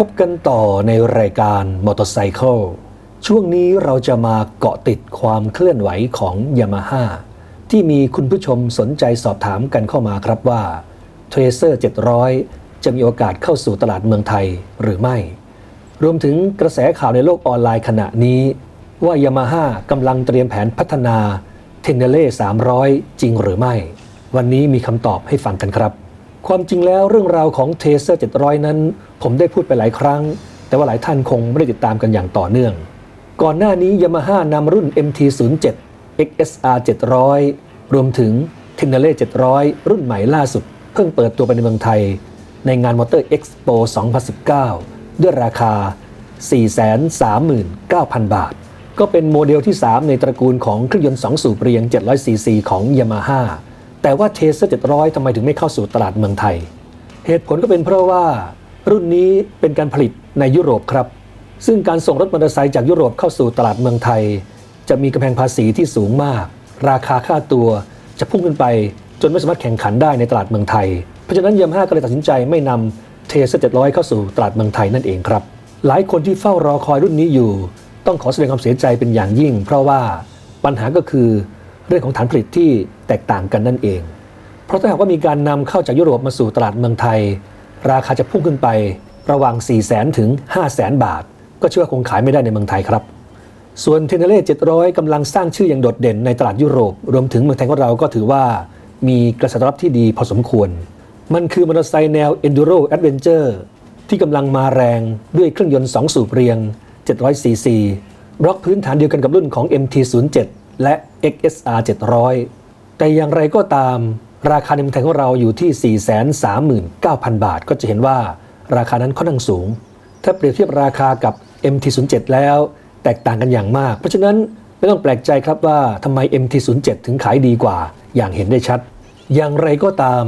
พบกันต่อในรายการ Motorcycle ช่วงนี้เราจะมาเกาะติดความเคลื่อนไหวของ Yamaha ที่มีคุณผู้ชมสนใจสอบถามกันเข้ามาครับว่า Tracer 700 จะมีโอกาสเข้าสู่ตลาดเมืองไทยหรือไม่ รวมถึงกระแสข่าวในโลกออนไลน์ขณะนี้ ว่า Yamaha กำลังเตรียมแผนพัฒนา t e n e l e 300 จริงหรือไม่ วันนี้มีคำตอบให้ฟังกันครับ ความจริงแล้วเรื่องราวของ t a s e r 700 นั้น ผมได้พูดไปหลายครั้ง แต่ว่าหลายท่านคงไม่ได้ติดตามกันอย่างต่อเนื่อง ก่อนหน้านี้ Yamaha นำรุ่น MT07 XSR 700 รวมถึง t e n e l e 700 รุ่นใหม่ล่าสุด เพิ่งเปิดตัวไปในเมืองไทย ในงาน Motor Expo 2019 ด้วยราคา 439,000 บาท ก็เป็นโมเดลที่ 3 ในตระกูลของเครื่องยนต์2สูบเรียง 700cc ของ Yamaha แต่ว่า t a s e r 700ทำไมถึงไม่เข้าสู่ตลาดเมืองไทย เหตุผลก็เป็นเพราะว่ารุ่นนี้เป็นการผลิตในยุโรปครับ ซึ่งการส่งรถมอเตอร์ไซค์จากยุโรปเข้าสู่ตลาดเมืองไทย จะมีกำแพงภาษีที่สูงมาก ราคาค่าตัวจะพุ่งขึ้นไป จนไม่สามารถแข่งขันได้ในตลาดเมืองไทย เพราะฉะนั้นยามาฮ่าก็เลยตัดสินใจไม่นำเทเซอร์700 เข้าสู่ตลาดเมืองไทยนั่นเองครับ หลายคนที่เฝ้ารอคอยรุ่นนี้อยู่ ต้องขอแสดงความเสียใจเป็นอย่างยิ่ง เพราะว่าปัญหาก็คือ เรื่องของฐานผลิตที่แตกต่างกันนั่นเอง เพราะถ้าหากว่ามีการนำเข้าจากยุโรปมาสู่ตลาดเมืองไทย ราคาจะพุ่งขึ้นไประหว่าง 4 0 0 0 0 0ถึง 5 0 0 0 0 0บาท ก็เชื่อว่าคงขายไม่ได้ในเมืองไทยครับ ส่วนเทเนเล่700กำลังสร้างชื่ออย่างโดดเด่นในตลาดยุโรป รวมถึงเมืองไทยของเราก็ถือว่ามีกระแสตอบรับที่ดีพอสมควร มันคือมอเตอร์ไซค์แนว Enduro Adventure ที่กำลังมาแรงด้วยเครื่องยนต์ 2 สูบเรียง 700cc บล็อกพื้นฐานเดียวกันกับรุ่นของ MT07 และ XSR 700 แต่อย่างไรก็ตาม ราคาในเมืองไทยของเราอยู่ที่ 439,000 บาท ก็จะเห็นว่าราคานั้นค่อนข้างสูง ถ้าเปรียบเทียบราคากับ MT07 แล้วแตกต่างกันอย่างมาก เพราะฉะนั้นไม่ต้องแปลกใจครับว่าทำไม MT07 ถึงขายดีกว่า อย่างเห็นได้ชัด อย่างไรก็ตาม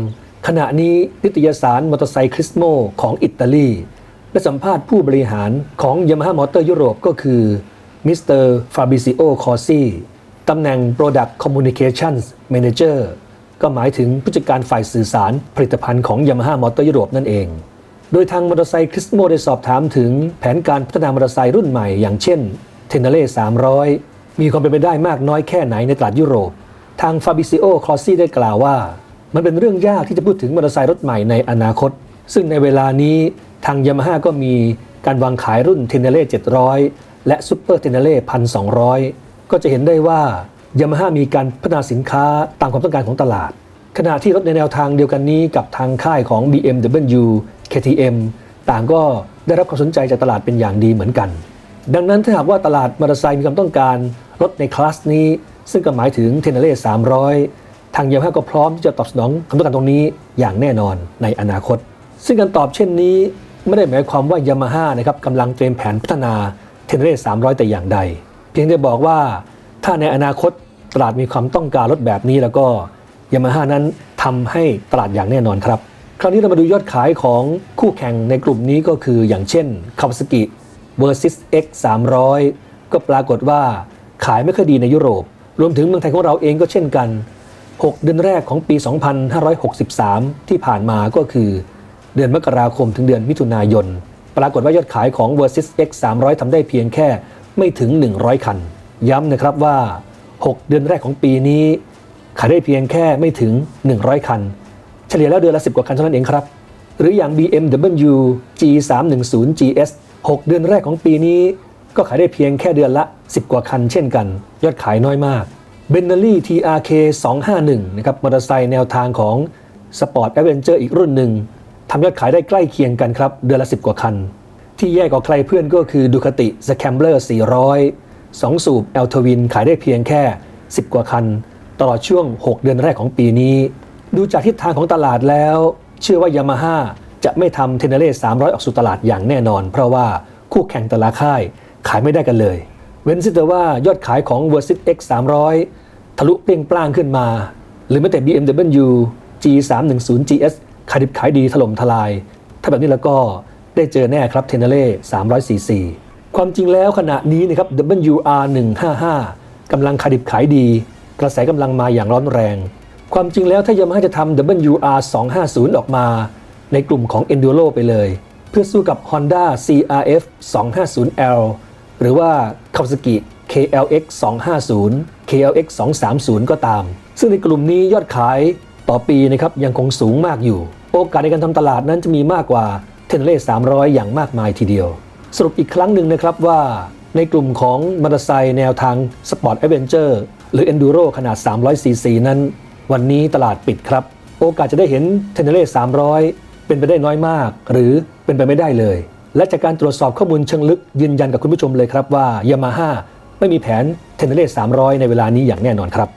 ขณะนี้นิตยสารมอเตอร์ไซคลิสโมของอิตาลีและสัมภาษณ์ผู้บริหารของ Yamaha Motor Europe ก็คือมิสเตอร์ฟาบิซิโอคอซี ตำแหน่ง Product Communications Manager ก็หมายถึงผู้จัดการฝ่ายสื่อสารผลิตภัณฑ์ของ Yamaha Motor Europe นั่นเอง โดยทางมอเตอร์ไซค์คริสโมได้สอบถามถึงแผนการพัฒนามอเตอร์ไซค์รุ่นใหม่อย่างเช่นเทนเนเล่300 มีความเป็นไปได้มากน้อยแค่ไหนในตลาดยุโรป ทางฟาบิซิโอคลอซี่ได้กล่าวว่า มันเป็นเรื่องยากที่จะพูดถึงมอเตอร์ไซค์รถใหม่ในอนาคต ซึ่งในเวลานี้ทางยามาฮ่าก็มีการวางขายรุ่นเทนเนเล่700 และซูเปอร์เทนเนเล่1200 ก็จะเห็นได้ว่ายามาฮ่ามีการพัฒนาสินค้าตามความต้องการของตลาด ขณะที่รถในแนวทางเดียวกันนี้กับทางค่ายของ BMW KTM ต่างก็ได้รับความสนใจจากตลาดเป็นอย่างดีเหมือนกัน ดังนั้นถ้าหากว่าตลาดมอเตอร์ไซค์มีความต้องการรถในคลาสนี้ ซึ่งก็หมายถึงเทนเนเล่300 ทางยามาฮ่าก็พร้อมที่จะตอบสนองความต้องการตรงนี้อย่างแน่นอนในอนาคต ซึ่งการตอบเช่นนี้ไม่ได้หมายความว่ายามาฮ่านะครับกำลังเตรียมแผนพัฒนาเทนเนเล่300 แต่อย่างใด พียงแต่บอกว่าถ้าในอนาคตตลาดมีความต้องการรถแบบนี้แล้วก็ยามาฮ่านั้นทำให้ตลาดอย่างแน่นอนครับ คราวนี้เรามาดูยอดขายของคู่แข่งในกลุ่มนี้ก็คืออย่างเช่น Kawasaki Versys X 300 ก็ปรากฏว่าขายไม่ค่อยดีในยุโรป รวมถึงเมืองไทยของเราเองก็เช่นกัน 6 เดือนแรกของปี 2563 ที่ผ่านมาก็คือ เดือนมกราคมถึงเดือนมิถุนายน ปรากฏว่ายอดขายของ Versys X 300ทำได้เพียงแค่ ไม่ถึง 100 คัน ย้ำนะครับว่า 6 เดือนแรกของปีนี้ ขายได้เพียงแค่ไม่ถึง 100 คัน เฉลี่ยแล้วเดือนละ 10 กว่าคันเท่านั้นเองครับ หรืออย่าง BMW G310 GS 6 เดือนแรกของปีนี้ ก็ขายได้เพียงแค่เดือนละ 10 กว่าคัน เช่นกัน ยอดขายน้อยมาก b e n n e l l y TRK 251นะครับมอเตอร์ไซค์แนวทางของ Sport Adventure อีกรุ่นหนึ่งทำยอดขายได้ใกล้เคียงกันครับ เดือนละ 10 กว่าคัน ที่แย่กว่าใครเพื่อนก็คือ Ducati Scrambler 400 2 สูบ L Twin ขายได้เพียงแค่ 10 กว่าคัน ตลอดช่วง 6 เดือนแรกของปีนี้ ดูจากทิศทางของตลาดแล้ว เชื่อว่ายามาฮ่าจะไม่ทำเทนเนเล่300 ออกสู่ตลาดอย่างแน่นอน เพราะว่าคู่แข่งแต่ละค่ายขายไม่ได้กันเลย เว้นแต่ว่ายอดขายของ Versys X 300 ทะลุเปรี้ยงปร้างขึ้นมา หรือแม้แต่ BMW G310 GS ขายดิบขายดีถล่มทลาย ถ้าแบบนี้แล้วก็ ได้เจอแน่ครับเทนเนเล่300 cc ความจริงแล้วขณะนี้นะครับ WR155 กำลังขายดิบขายดี กระแสกำลังมาอย่างร้อนแรง ความจริงแล้วถ้ายามาฮ่าจะทำ WR250 ออกมา ในกลุ่มของ Enduro ไปเลย เพื่อสู้กับ Honda CRF 250L หรือว่า Kawasaki KLX 250 KLX 230 ก็ตาม ซึ่งในกลุ่มนี้ยอดขายต่อปีนะครับยังคงสูงมากอยู่ โอกาสในการทำตลาดนั้นจะมีมากกว่า เทนเล่300 อย่างมากมายทีเดียว สรุปอีกครั้งหนึ่งนะครับว่า ในกลุ่มของมอเตอร์ไซค์แนวทางสปอร์ต a อ v e n เจอร์หรือ Enduro ขนาด 300cc นั้น วันนี้ตลาดปิดครับ โอกาสจะได้เห็นเทนเล่300 เป็นไปได้น้อยมาก หรือเป็นไปไม่ได้เลย และจากการตรวจสอบข้อมูลเชิงลึกยืนยันกับคุณผู้ชมเลยครับว่ายามาฮ่าไม่มีแผนเทนเล่300 ในเวลานี้อย่างแน่นอนครับ